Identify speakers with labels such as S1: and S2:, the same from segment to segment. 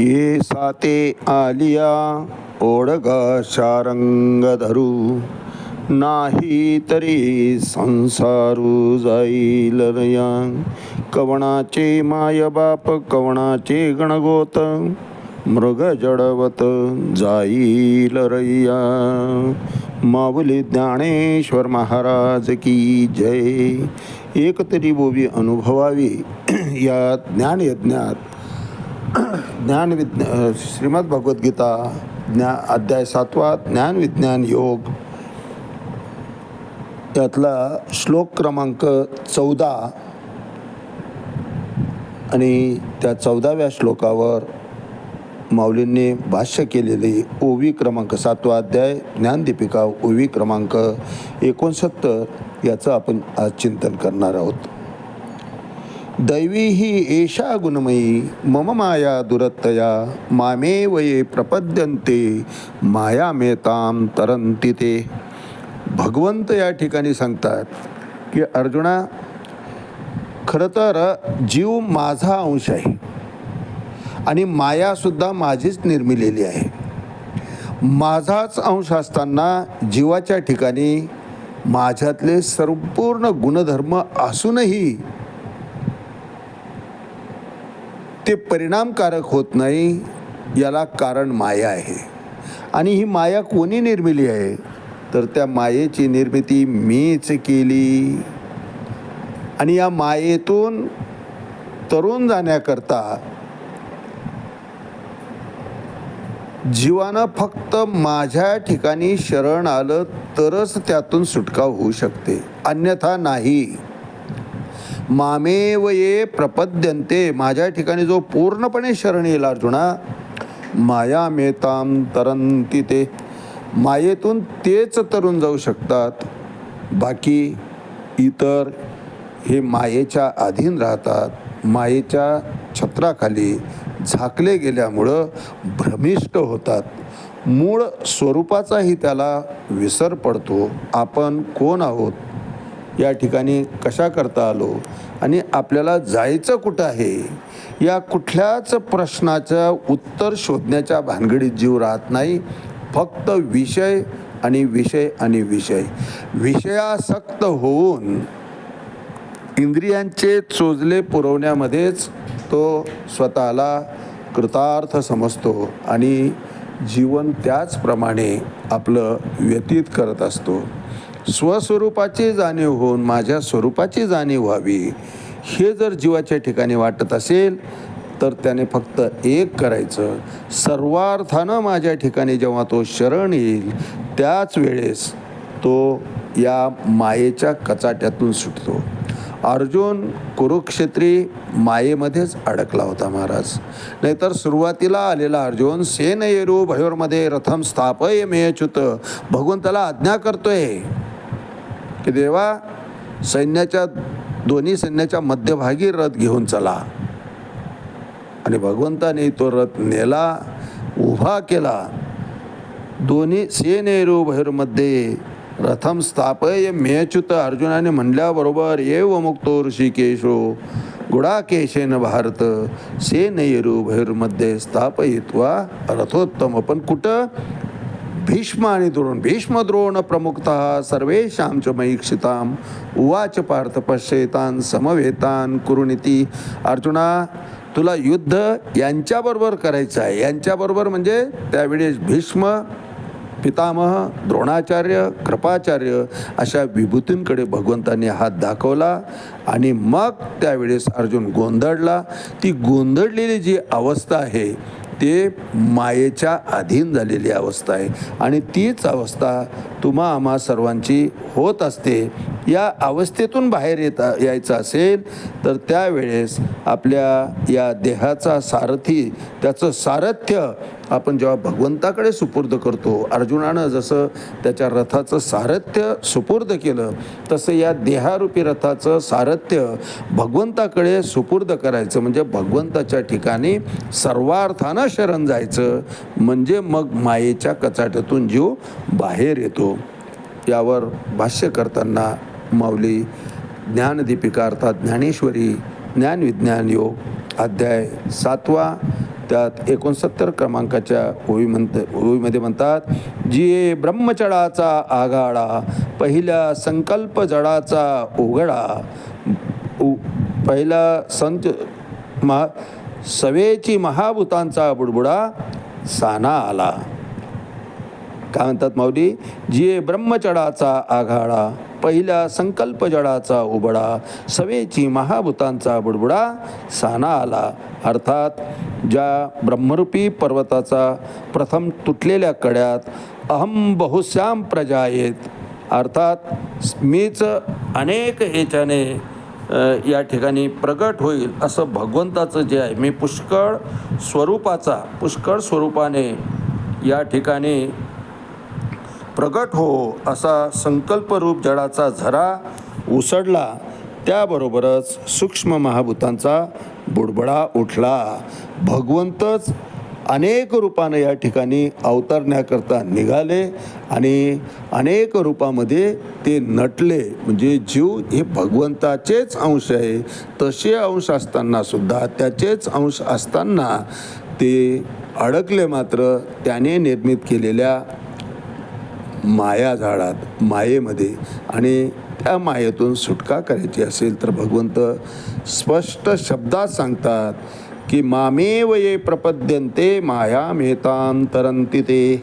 S1: ये साते आलिया ओढगा शारंग धरू नाही तरी संसारू जाईल रया. कवणाचे माय बाप कवणाचे गणगोत मृग जडवत जाईल रय्या माऊली ज्ञानेश्वर महाराज की जय. एकतरी बोबी अनुभवावी. या ज्ञानयज्ञात ज्ञान विज्ञा श्रीमद भगवद्गीता ज्ञा अध्याय सातवा ज्ञान विज्ञान योग. यातला श्लोक क्रमांक चौदा आणि त्या चौदाव्या श्लोकावर माऊलींनी भाष्य केलेली ओवी क्रमांक सातवा अध्याय ज्ञानदीपिका ओवी क्रमांक एकोणसत्तर याचं आपण आज चिंतन करणार आहोत. दैवी ही एषा गुणमयी मम माया दुरत्तया मामे वये प्रपद्यन्ते माया मेताम तरंती ते। भगवंत या ठिकाणी सांगतात की अर्जुना खरं तर जीव माझा अंश आहे आणि मायासुद्धा माझीच निर्मिलेली आहे. माझाच अंश असताना जीवाच्या ठिकाणी माझ्यातले संपूर्ण गुणधर्म असूनही ते परिणामकारक होत नाही याला कारण माया आहे. आणि ही माया कोणी निर्मिली आहे? तर त्या मायेची निर्मिती मीच केली. आणि या मायेतून तरुण जाण्याकरता जीवानं फक्त माझ्या ठिकाणी शरण आलं तरच त्यातून सुटका होऊ शकते. अन्यथा नाही. मामेव ये प्रपद्यंते माझ्या ठिकाणी जो पूर्णपणे शरण येईल अर्जुना माया मेताम तरंती ते. मायेतून तेच तरुण जाऊ शकतात. बाकी इतर हे मायेच्या अधीन राहतात. मायेच्या छत्राखाली झाकले गेल्यामुळं भ्रमिष्ट होतात. मूळ स्वरूपाचाही त्याला विसर पडतो. आपण कोण आहोत? या ठिकाणी कशा करता आलो? आणि आपल्याला जायचं कुठं आहे? या कुठल्याच प्रश्नाचं उत्तर शोधण्याच्या भानगडीत जीव राहत नाही. फक्त विषय आणि विषय आणि विषय. विषयासक्त होऊन इंद्रियांचे चोजले पुरवण्यामध्येच तो स्वतःला कृतार्थ समजतो आणि जीवन त्याचप्रमाणे आपलं व्यतीत करत असतो. स्वस्वरूपाची जाणीव होऊन माझ्या स्वरूपाची जाणीव व्हावी. हे जर जीवाच्या ठिकाणी वाटत असेल तर त्याने फक्त एक करायचं. सर्वार्थानं माझ्या ठिकाणी जेव्हा तो शरण येईल त्याच वेळेस तो या मायेच्या कचाट्यातून सुटतो. अर्जुन कुरुक्षेत्री मायेमध्येच अडकला होता महाराज. नाहीतर सुरुवातीला आलेला अर्जुन सेन येरू भयोरमध्ये रथम स्थापय मेयच्युत भगवंताला आज्ञा करतोय. की देवा सैन्याच्या दोन्ही सैन्याच्या मध्यभागी रथ घेऊन चला. आणि भगवंताने तो रथ नेला उभा केला. दोन्ही सेनेरू भैरमध्ये रथम स्थापय मेच्युत अर्जुनाने म्हणल्याबरोबर येव मुक्तो ऋषिकेशो गुडाकेशेन भारत सेनयरू भैरमध्ये स्थापयित्वा रथोत्तम. पण कुठं? भीष्म आणि द्रोण भीष्म द्रोण प्रमुखतः सर्वेषां च मईक्षिताम उवाच पार्थ पश्चेतान समवेतान कुरुनिती। अर्जुना तुला युद्ध यांच्याबरोबर करायचं आहे. यांच्याबरोबर म्हणजे त्यावेळेस भीष्म पितामह द्रोणाचार्य कृपाचार्य अशा विभूतींकडे भगवंतांनी हात दाखवला आणि मग त्यावेळेस अर्जुन गोंधळला. ती गोंधळलेली जी अवस्था आहे ते मायेच्या अधीन झालेली अवस्था आहे. आणि तीच अवस्था तुम्हा आम्हा सर्वांची होत असते. या अवस्थेतून बाहेर येता यायचं असेल तर त्यावेळेस आपल्या या देहाचा सारथी त्याचं सारथ्य आपण जेव्हा भगवंताकडे सुपूर्द करतो अर्जुनानं जसं त्याच्या रथाचं सारथ्य सुपूर्द केलं तसं या देहारूपी रथाचं सारथ्य भगवंताकडे सुपूर्द करायचं. म्हणजे भगवंताच्या ठिकाणी सर्वार्थानं शरण जायचं म्हणजे मग मायेच्या कचाट्यातून जीव बाहेर येतो. यावर भाष्य करताना माऊली ज्ञानदीपिका अर्थात ज्ञानेश्वरी ज्ञानविज्ञान योग अध्याय सातवा त्यात एकोणसत्तर क्रमांकाच्या ओवी म्हणत ओवीमध्ये म्हणतात जी ब्रह्मचडाचा आघाडा पहिल्या संकल्प जडाचा उघडा उ पहिला संच महा सवेची महाभूतांचा बुडबुडा साना आला. काय म्हणतात माऊली? जे ब्रह्मचडाचा आघाडा पहिल्या संकल्प जडाचा उबडा सवेची महाभूतांचा बुडबुडा साना आला. अर्थात ज्या ब्रह्मरूपी पर्वताचा प्रथम तुटलेल्या कड्यात अहम बहुश्याम प्रजा आहेत अर्थात मीच अनेक ह्याच्याने या ठिकाणी प्रगट होईल असं भगवंताचं जे आहे मी पुष्कळ स्वरूपाचा पुष्कळ स्वरूपाने या ठिकाणी प्रगट हो असा संकल्परूप जडाचा झरा उसडला त्याबरोबरच सूक्ष्म महाभूतांचा बुडबडा उठला. भगवंतच अनेक रूपानं या ठिकाणी अवतरण्याकरता निघाले आणि अनेक रूपामध्ये ते नटले. म्हणजे जीव हे भगवंताचेच अंश आहे. तसे अंश असताना सुद्धा त्याचेच अंश असताना ते अडकले मात्र त्याने निर्मित केलेल्या माया झाडात मायेमध्ये आणि त्या मायेतून सुटका करायची असेल तर भगवंत स्पष्ट शब्दात सांगतात की मामेव ये प्रपद्यन्ते माया मेतांतरंती ते.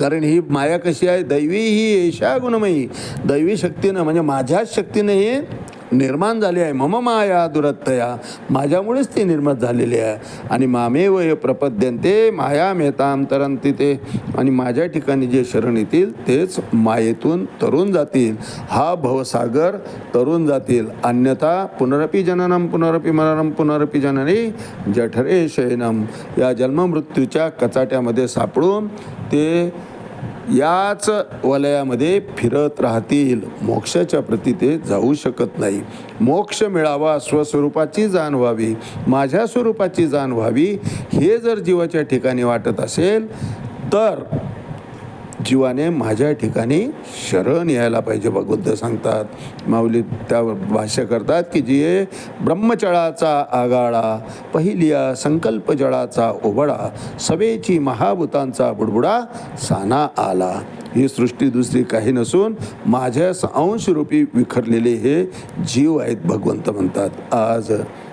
S1: कारण ही माया कशी आहे? दैवी ही एशा गुणमयी. दैवी शक्तीनं म्हणजे माझ्याच शक्तीनं हे निर्माण झाली आहे. मम माया दुरत्तया. माझ्यामुळेच ती निर्माण झालेली आहे. आणि मामेव हे प्रपद्यंते माया मेताम तरंती ते. आणि माझ्या ठिकाणी जे शरण येतील तेच मायेतून तरुण जातील. हा भवसागर तरुण जातील. अन्यथा पुनरपी जननम पुनरपी मरणम पुनरपी जननी जठरे शयनम. या जन्ममृत्यूच्या कचाट्यामध्ये सापडून ते याच वलयामध्ये फिरत राहतील. मोक्षाच्या प्रती ते जाऊ शकत नाही. मोक्ष मिळावा स्वस्वरूपाची जाण व्हावी. माझ्या स्वरूपाची जाण व्हावी हे जर जीवाच्या ठिकाणी वाटत असेल तर जीवाने माझ्या ठिकाणी शरण यायला पाहिजे भगवंत सांगतात. माऊली त्यावर भाष्य करतात की जी ब्रह्मचळाचा आगाळा पहिलिया संकल्प जळाचा ओबडा सवेची महाभूतांचा बुडबुडा साना आला. ही सृष्टी दुसरी काही नसून माझ्या अंशरूपी विखरलेले हे जीव आहेत भगवंत म्हणतात. आज